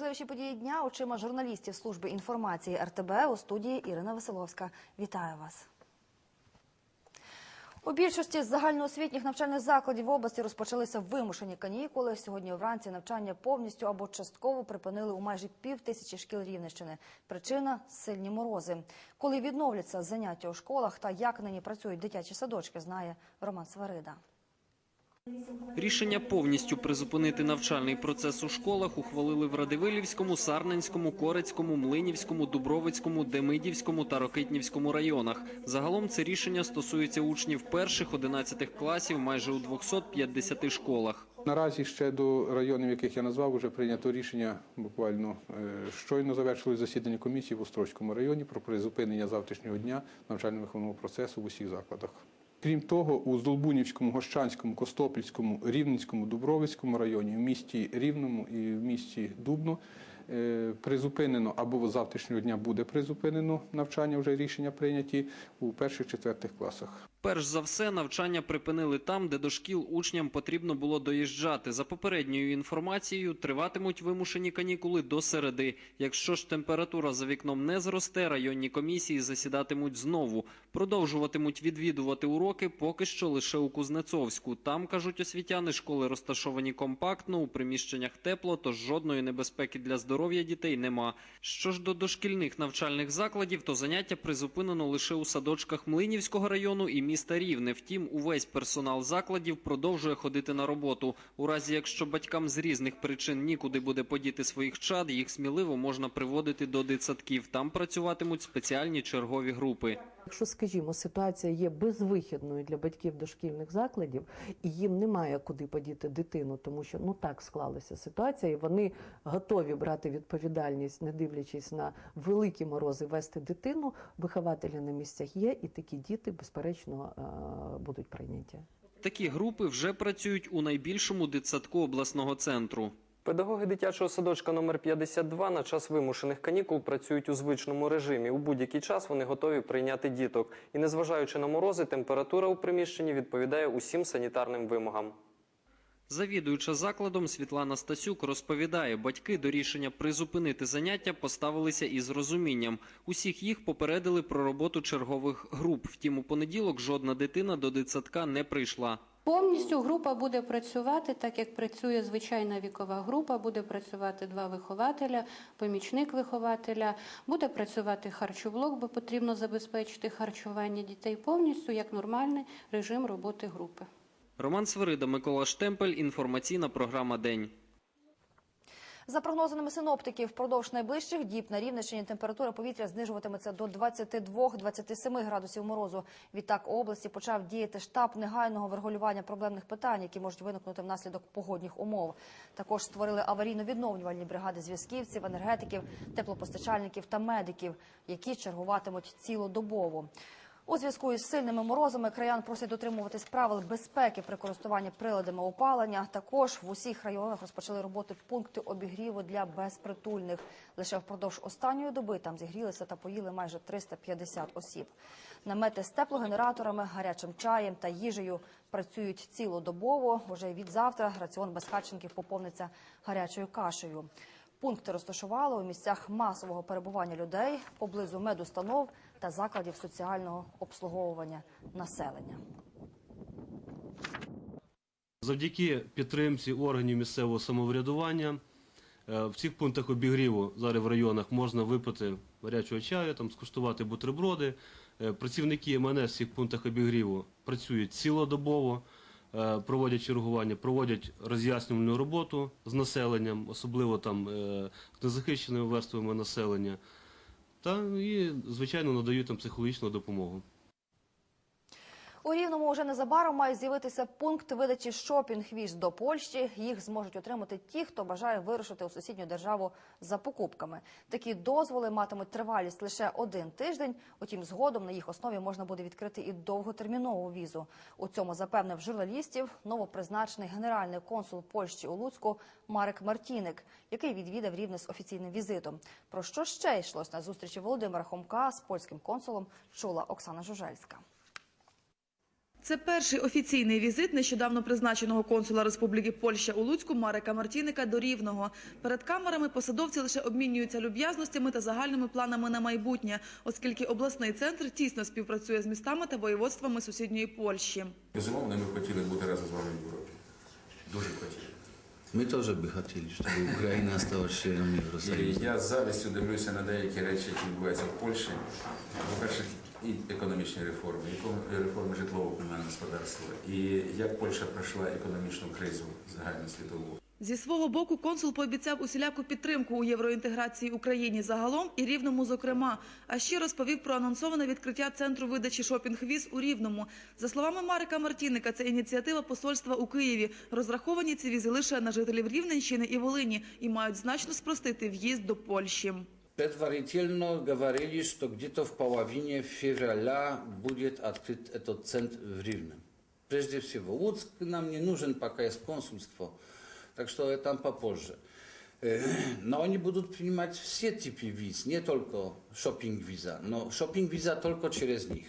Найважливіші події дня очима журналістів служби інформації РТБ у студії Ірина Василовська. Вітаю вас. У більшості загальноосвітніх навчальних закладів області розпочалися вимушені канікули. Сьогодні вранці навчання повністю або частково припинили у майже пів тисячі шкіл Рівненщини. Причина сильні морози. Коли відновляться заняття у школах та як нині працюють дитячі садочки, знає Роман Сварида. Рішення повністю призупинити навчальний процес у школах ухвалили в Радивилівському, Сарненському, Корецькому, Млинівському, Дубровицькому, Демидівському та Рокитнівському районах. Загалом це рішення стосується учнів перших 11 класів майже у 250 школах. Наразі ще до районів, яких я назвав, вже прийнято рішення. Буквально е, щойно завершили засідання комісії в Острозькому районі про призупинення завтрашнього дня навчально-виховного процесу в усіх закладах. Крім того, у Здолбунівському, Гощанському, Костопільському, Рівненському, Дубровицькому районі, в місті Рівному і в місті Дубно призупинено або з завтрашнього дня буде призупинено навчання, вже рішення прийняті у перших-четвертих класах. Перш за все, навчання припинили там, де до шкіл учням потрібно було доїжджати. За попередньою інформацією, триватимуть вимушені канікули до середи. Якщо ж температура за вікном не зросте, районні комісії засідатимуть знову. Продовжуватимуть відвідувати уроки поки що лише у Кузнецовську. Там, кажуть освітяни, школи розташовані компактно, у приміщеннях тепло, тож жодної небезпеки для здоров'я дітей нема. Що ж до дошкільних навчальних закладів, то заняття призупинено лише у садочках Млинівського району і міста Рівне. Втім, увесь персонал закладів продовжує ходити на роботу. У разі, якщо батькам з різних причин нікуди буде подіти своїх чад, їх сміливо можна приводити до дитсадків. Там працюватимуть спеціальні чергові групи. Якщо, скажімо, ситуація є безвихідною для батьків дошкільних закладів, і їм немає куди подіти дитину, тому що ну так склалася ситуація, і вони готові брати відповідальність, не дивлячись на великі морози, вести дитину. Вихователі на місцях є, і такі діти, безперечно, е, будуть прийняті. Такі групи вже працюють у найбільшому дитсадку обласного центру. Педагоги дитячого садочка номер 52 на час вимушених канікул працюють у звичному режимі. У будь-який час вони готові прийняти діток. І незважаючи на морози, температура у приміщенні відповідає усім санітарним вимогам. Завідуюча закладом Світлана Стасюк розповідає, батьки до рішення призупинити заняття поставилися із розумінням. Усіх їх попередили про роботу чергових груп. Втім, у понеділок жодна дитина до дитсадка не прийшла. Повністю група буде працювати так, як працює звичайна вікова група. Буде працювати два вихователя, помічник вихователя, буде працювати харчоблок, бо потрібно забезпечити харчування дітей повністю як нормальний режим роботи групи. Роман Свирида, Микола Штемпель. Інформаційна програма День. За прогнозами синоптиків, впродовж найближчих діб на Рівненщині температура повітря знижуватиметься до 22-27 градусів морозу. Відтак у області почав діяти штаб негайного врегулювання проблемних питань, які можуть виникнути внаслідок погодних умов. Також створили аварійно-відновлювальні бригади зв'язківців, енергетиків, теплопостачальників та медиків, які чергуватимуть цілодобово. У зв'язку із сильними морозами краян просять дотримуватись правил безпеки при користуванні приладами опалення. Також в усіх районах розпочали роботи пункти обігріву для безпритульних. Лише впродовж останньої доби там зігрілися та поїли майже 350 осіб. Намети з теплогенераторами, гарячим чаєм та їжею працюють цілодобово. Уже від завтра раціон безхатченків поповниться гарячою кашею. Пункти розташували у місцях масового перебування людей поблизу медустанов та закладів соціального обслуговування населення. Завдяки підтримці органів місцевого самоврядування е, в цих пунктах обігріву зараз в районах можна випити гарячого чаю, там скуштувати бутерброди. Е, Працівники МНС в цих пунктах обігріву працюють цілодобово, е, проводять чергування, проводять роз'яснювальну роботу з населенням, особливо там з незахищеними верствами населення. Та і, звичайно, надають там психологічну допомогу. У Рівному вже незабаром має з'явитися пункт видачі шопінг-віз до Польщі. Їх зможуть отримати ті, хто бажає вирушити у сусідню державу за покупками. Такі дозволи матимуть тривалість лише один тиждень. Утім, згодом на їх основі можна буде відкрити і довготермінову візу. У цьому запевнив журналістів новопризначений генеральний консул Польщі у Луцьку Марек Мартіник, який відвідав рівне з офіційним візитом. Про що ще йшлось на зустрічі Володимира Хомка з польським консулом чула Оксана Жужельська. Це перший офіційний візит нещодавно призначеного консула Республіки Польща у Луцьку Марека Мартіника до Рівного. Перед камерами посадовці лише обмінюються люб'язностями та загальними планами на майбутнє, оскільки обласний центр тісно співпрацює з містами та воєводствами сусідньої Польщі. Безумовно, ми хотіли бути разом з вами в Європі. Дуже хотіли. Мы тоже бы хотели, чтобы Украина осталась членом І Евросоюза. я з завістю дивлюся на деякі речі, які відбуваються в Польщі. По-перше, і економічні реформи, і ком- реформи житлового комунального господарства, і як Польща пройшла економічну кризу загальносвітову. Зі свого боку консул пообіцяв усіляку підтримку у євроінтеграції Україні загалом і Рівному зокрема. А ще розповів про анонсоване відкриття центру видачі шопінг-віз у Рівному. За словами Марика Мартіника, це ініціатива посольства у Києві. Розраховані ці візи лише на жителів Рівненщини і Волині і мають значно спростити в'їзд до Польщі. Предварительно говорили, что где-то в половине февраля будет открыт этот центр в Ривне. Прежде всего, Луцк нам не нужен, пока есть консульство, так что там попозже. Э, Но они будут принимать все типы виз, не только шопинг-виза, но шопинг-виза только через них.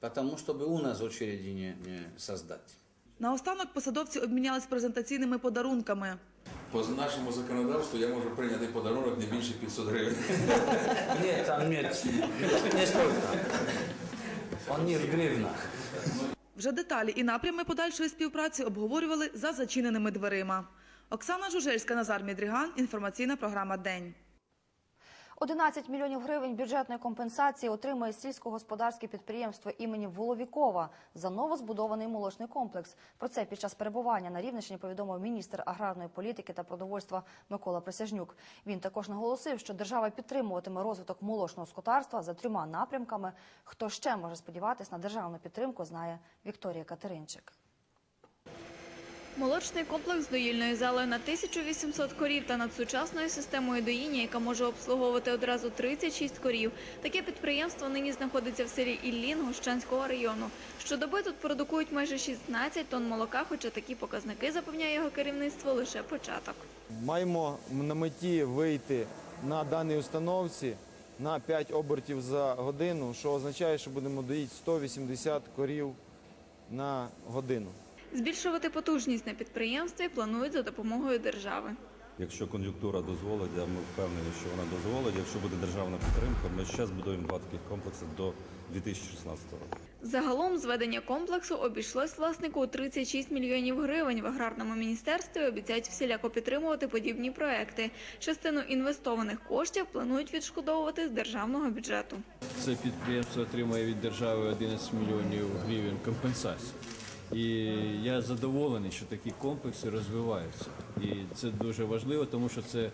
Потому чтобы у нас очереди не, не создать. Наостанок посадовці обмінялись презентаційними подарунками. По нашому законодавству я можу прийняти подарунок не більше 500 гривень. Нет, там нет, не столько. Он не в гривнах. Вже деталі і напрями подальшої співпраці обговорювали за зачиненими дверима. Оксана Жужельська, Назар Мідріган. Інформаційна програма День. 11 мільйонів гривень бюджетної компенсації отримає сільськогосподарське підприємство імені Воловікова за новозбудований молочний комплекс. Про це під час перебування на Рівненщині повідомив міністр аграрної політики та продовольства Микола Присяжнюк. Він також наголосив, що держава підтримуватиме розвиток молочного скотарства за трьома напрямками. Хто ще може сподіватись на державну підтримку, знає Вікторія Катеринчик. Молочний комплекс доїльної зали на 1800 корів та над сучасною системою доїння, яка може обслуговувати одразу 36 корів. Таке підприємство нині знаходиться в селі Іллін Гощанського району. Щодоби тут продукують майже 16 тонн молока, хоча такі показники, запевняє його керівництво, лише початок. Маємо на меті вийти на даній установці на 5 обертів за годину, що означає, що будемо доїти 180 корів на годину. Збільшувати потужність на підприємстві планують за допомогою держави. Якщо кон'юнктура дозволить, а ми впевнені, що вона дозволить. Якщо буде державна підтримка, ми ще збудуємо два таких комплекси до 2016 року. Загалом зведення комплексу обійшлось власнику у 36 мільйонів гривень. В аграрному міністерстві обіцяють всіляко підтримувати подібні проекти. Частину інвестованих коштів планують відшкодовувати з державного бюджету. Це підприємство отримає від держави 11 мільйонів гривень компенсації. І я задоволений, що такі комплекси розвиваються. І це дуже важливо, тому що це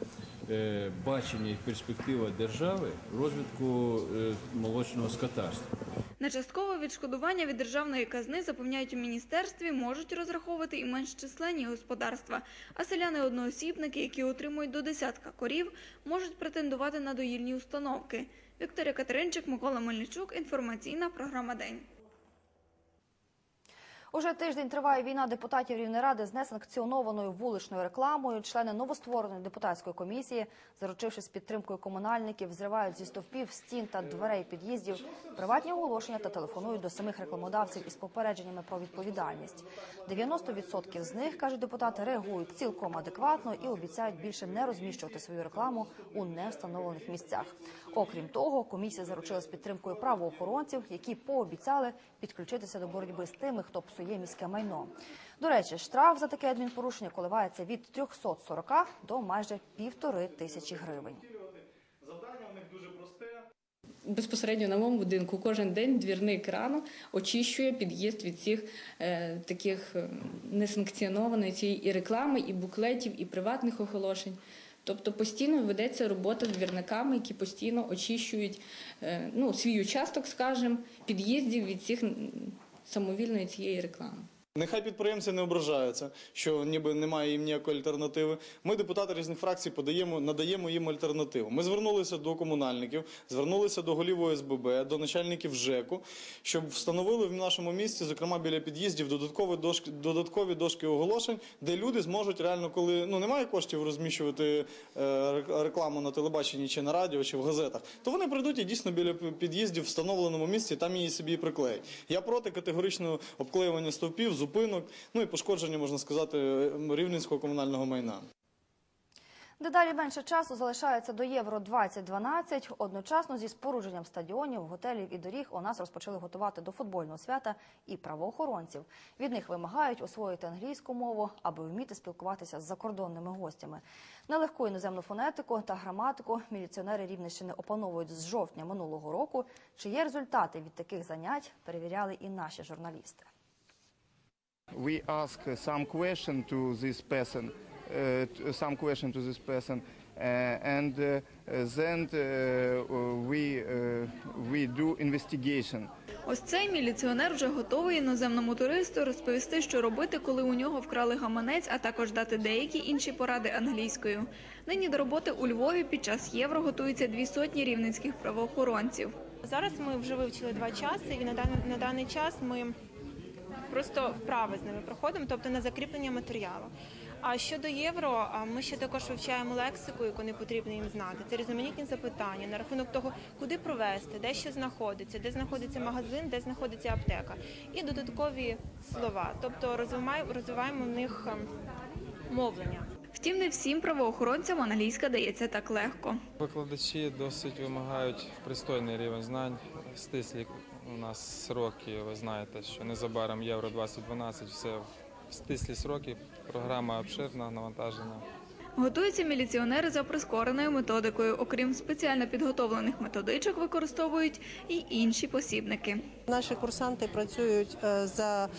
е, бачення і перспектива держави розвитку е, молочного скотарства. На часткове відшкодування від державної казни запевняють у міністерстві, можуть розраховувати і менш численні господарства. А селяни-одноосібники, які отримують до десятка корів, можуть претендувати на доїльні установки. Вікторія Катеринчик, Микола Мельничук. Інформаційна програма День. Уже тиждень триває війна депутатів Рівнеради з несанкціонованою вуличною рекламою. Члени новоствореної депутатської комісії, заручившись підтримкою комунальників, зривають зі стовпів, стін та дверей під'їздів приватні оголошення та телефонують до самих рекламодавців із попередженнями про відповідальність. 90% з них, кажуть депутати, реагують цілком адекватно і обіцяють більше не розміщувати свою рекламу у невстановлених місцях. Окрім того, комісія заручилась підтримкою правоохоронців, які пообіцяли підключитися до боротьби з тими, хто псує міське майно. До речі, штраф за таке адмінпорушення коливається від 340 до майже півтори тисячі гривень. Завдання в них дуже просте. Безпосередньо на моєму будинку кожен день двірник рано очищує під'їзд від всіх е, таких е, несанкціонованої цієї і реклами, і буклетів, і приватних оголошень. Тобто постійно ведеться робота з двірниками, які постійно очищують е, ну, свій участок, скажімо, під'їздів від цих самовільної цієї реклами. Нехай підприємці не ображаються, що ніби немає їм ніякої альтернативи. Ми, депутати різних фракцій, подаємо, надаємо їм альтернативу. Ми звернулися до комунальників, звернулися до голів ОСББ, до начальників ЖЕКу, щоб встановили в нашому місті, зокрема біля під'їздів, додаткові дошки, додаткові дошки оголошень, де люди зможуть реально, коли ну немає коштів розміщувати е, рекламу на телебаченні чи на радіо, чи в газетах, то вони прийдуть і дійсно біля під'їздів в встановленому місці, там її собі приклеять. Я проти категоричного обклеювання стовпів, зупинок, ну і пошкодження, можна сказати, рівненського комунального майна. Дедалі менше часу залишається до Євро 2012. Одночасно зі спорудженням стадіонів, готелів і доріг у нас розпочали готувати до футбольного свята і правоохоронців. Від них вимагають освоїти англійську мову, аби вміти спілкуватися з закордонними гостями. Нелегку іноземну фонетику та граматику міліціонери Рівненщини опановують з жовтня минулого року. Чи є результати від таких занять, перевіряли і наші журналісти. We ask some question to this person, uh, some question to this person, uh, and uh, then uh, we uh, we do investigation. Ось цей міліціонер вже готовий іноземному туристу розповісти, що робити, коли у нього вкрали гаманець, а також дати деякі інші поради англійською. Нині до роботи у Львові під час євро готуються дві сотні рівненських правоохоронців. Зараз ми вже вивчили два часи, і на даний, на даний час ми просто вправи з ними проходимо, тобто на закріплення матеріалу. А щодо євро, ми ще також вивчаємо лексику, яку не потрібно їм знати. Це різноманітні запитання на рахунок того, куди провести, де що знаходиться, де знаходиться магазин, де знаходиться аптека, і додаткові слова. Тобто розвиваємо, розвиваємо в них ем, мовлення. Втім, не всім правоохоронцям англійська дається так легко. Викладачі досить вимагають пристойний рівень знань. Стислі у нас сроки. Ви знаєте, що незабаром Євро 2012 все в стислі сроки. Програма обширна, навантаження. Готуються міліціонери за прискореною методикою. Окрім спеціально підготовлених методичок, використовують і інші посібники. Наші курсанти працюють е, за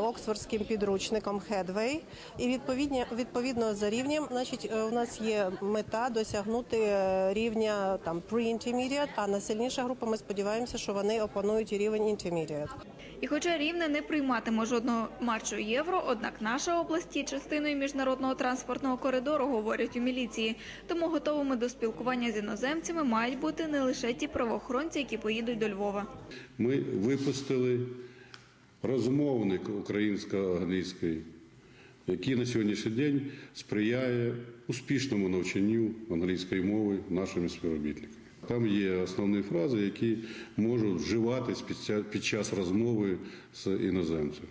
оксфордським підручником Headway. і відповідно, відповідно за рівнем, значить, е, у нас є мета досягнути е, рівня там pre-intermediate, а найсильніша група ми сподіваємося, що вони опанують рівень intermediate. І хоча Рівне не прийматиме жодного матчу євро, однак наша область є частиною міжнародного транспортного коридору, говорять у міліції. Тому готовими до спілкування з іноземцями мають бути не лише ті правоохоронці, які поїдуть до Львова. Ми випустили розмовник українсько-англійський, який на сьогоднішній день сприяє успішному навчанню англійської мови нашими співробітниками. Там є основні фрази, які можуть вживатись під час розмови з іноземцем.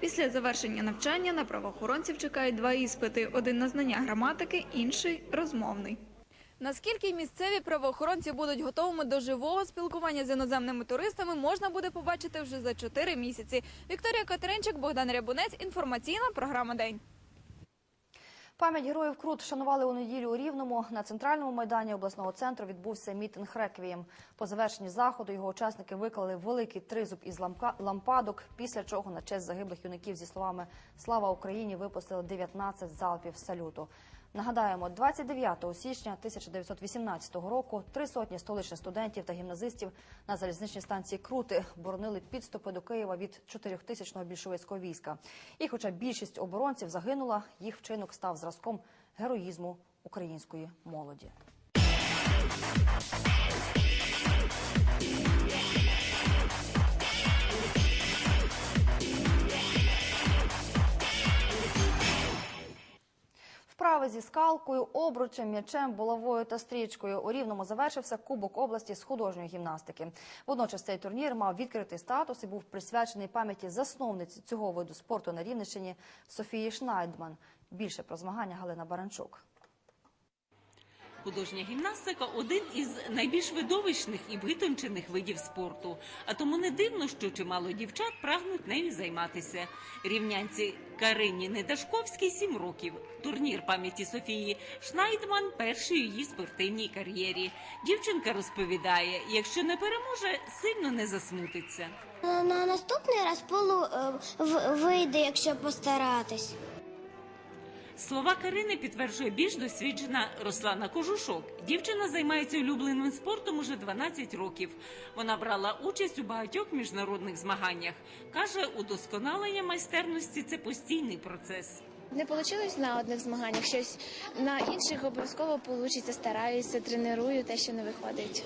Після завершення навчання на правоохоронців чекають два іспити: один на знання граматики, інший розмовний. Наскільки місцеві правоохоронці будуть готовими до живого спілкування з іноземними туристами, можна буде побачити вже за чотири місяці. Вікторія Катеринчик, Богдан Рябунець. Інформаційна програма День. Пам'ять героїв Крут вшанували у неділю у Рівному. На центральному майдані обласного центру відбувся мітинг «Реквієм». По завершенні заходу його учасники виклали великий тризуб із лампадок, після чого на честь загиблих юнаків зі словами «Слава Україні» випустили 19 залпів салюту. Нагадаємо, 29 січня 1918 року три сотні столичних студентів та гімназистів на залізничній станції Крути боронили підступи до Києва від 4000-го більшовицького війська. І хоча більшість оборонців загинула, їх вчинок став зразком героїзму української молоді. Вправи зі скалкою, обручем, м'ячем, булавою та стрічкою. У Рівному завершився Кубок області з художньої гімнастики. Водночас цей турнір мав відкритий статус і був присвячений пам'яті засновниці цього виду спорту на Рівненщині Софії Шнайдман. Більше про змагання Галина Баранчук. Художня гімнастика один із найбільш видовищних і витончених видів спорту. А тому не дивно, що чимало дівчат прагнуть нею займатися. Рівнянці Карині Недашковській 7 років. Турнір пам'яті Софії Шнайдман перший її спортивній кар'єрі. Дівчинка розповідає, якщо не переможе, сильно не засмутиться. На наступний раз полу е, вийде, якщо постаратись. Слова Карини підтверджує більш досвідчена Руслана Кожушок. Дівчина займається улюбленим спортом уже 12 років. Вона брала участь у багатьох міжнародних змаганнях. Каже, удосконалення майстерності це постійний процес. Не вийшло на одних змаганнях щось, на інших обов'язково вийде, стараюся, треную те, що не виходить.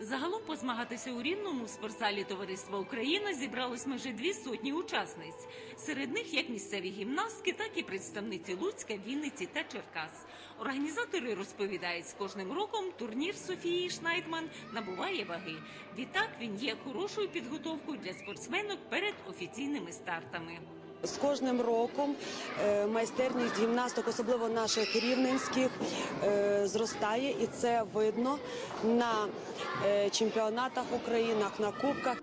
Загалом позмагатися у рівному спортзалі Товариства Україна зібралось майже дві сотні учасниць. Серед них як місцеві гімнастки, так і представниці Луцька, Вінниці та Черкас. Організатори розповідають, з кожним роком турнір Софії Шнайдман набуває ваги. Відтак він є хорошою підготовкою для спортсменок перед офіційними стартами. З кожним роком е, майстерність гімнасток, особливо наших рівненських, е, зростає, і це видно на е, чемпіонатах України, на кубках.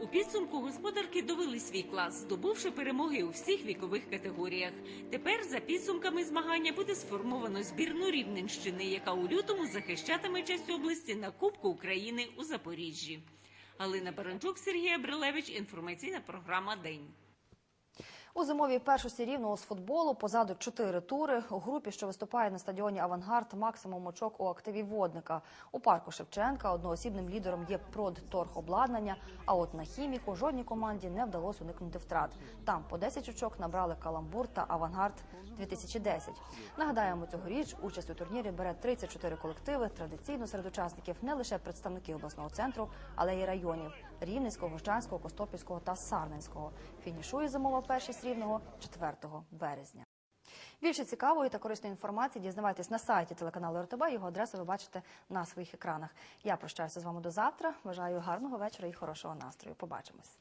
У підсумку господарки довели свій клас, здобувши перемоги у всіх вікових категоріях. Тепер за підсумками змагання буде сформовано збірну Рівненщини, яка у лютому захищатиме честь області на Кубку України у Запоріжжі. Галина Баранчук, Сергій Абрилевич. Інформаційна програма День. У зимовій першості рівного з футболу позаду чотири тури. У групі, що виступає на стадіоні Авангард, максимум очок у активі водника. У парку Шевченка одноосібним лідером є продторгобладнання. А от на хіміку жодній команді не вдалося уникнути втрат. Там по 10 очок набрали Каламбур та Авангард 2010. Нагадаємо, цьогоріч участь у турнірі бере 34 колективи. Традиційно серед учасників не лише представники обласного центру, але й районів Рівненського, Гощанського, Костопільського та Сарненського. Фінішує зимова першість рівного 4 березня. Більше цікавої та корисної інформації дізнавайтесь на сайті телеканалу РТБ. Його адресу ви бачите на своїх екранах. Я прощаюся з вами до завтра. Бажаю гарного вечора і хорошого настрою. Побачимось.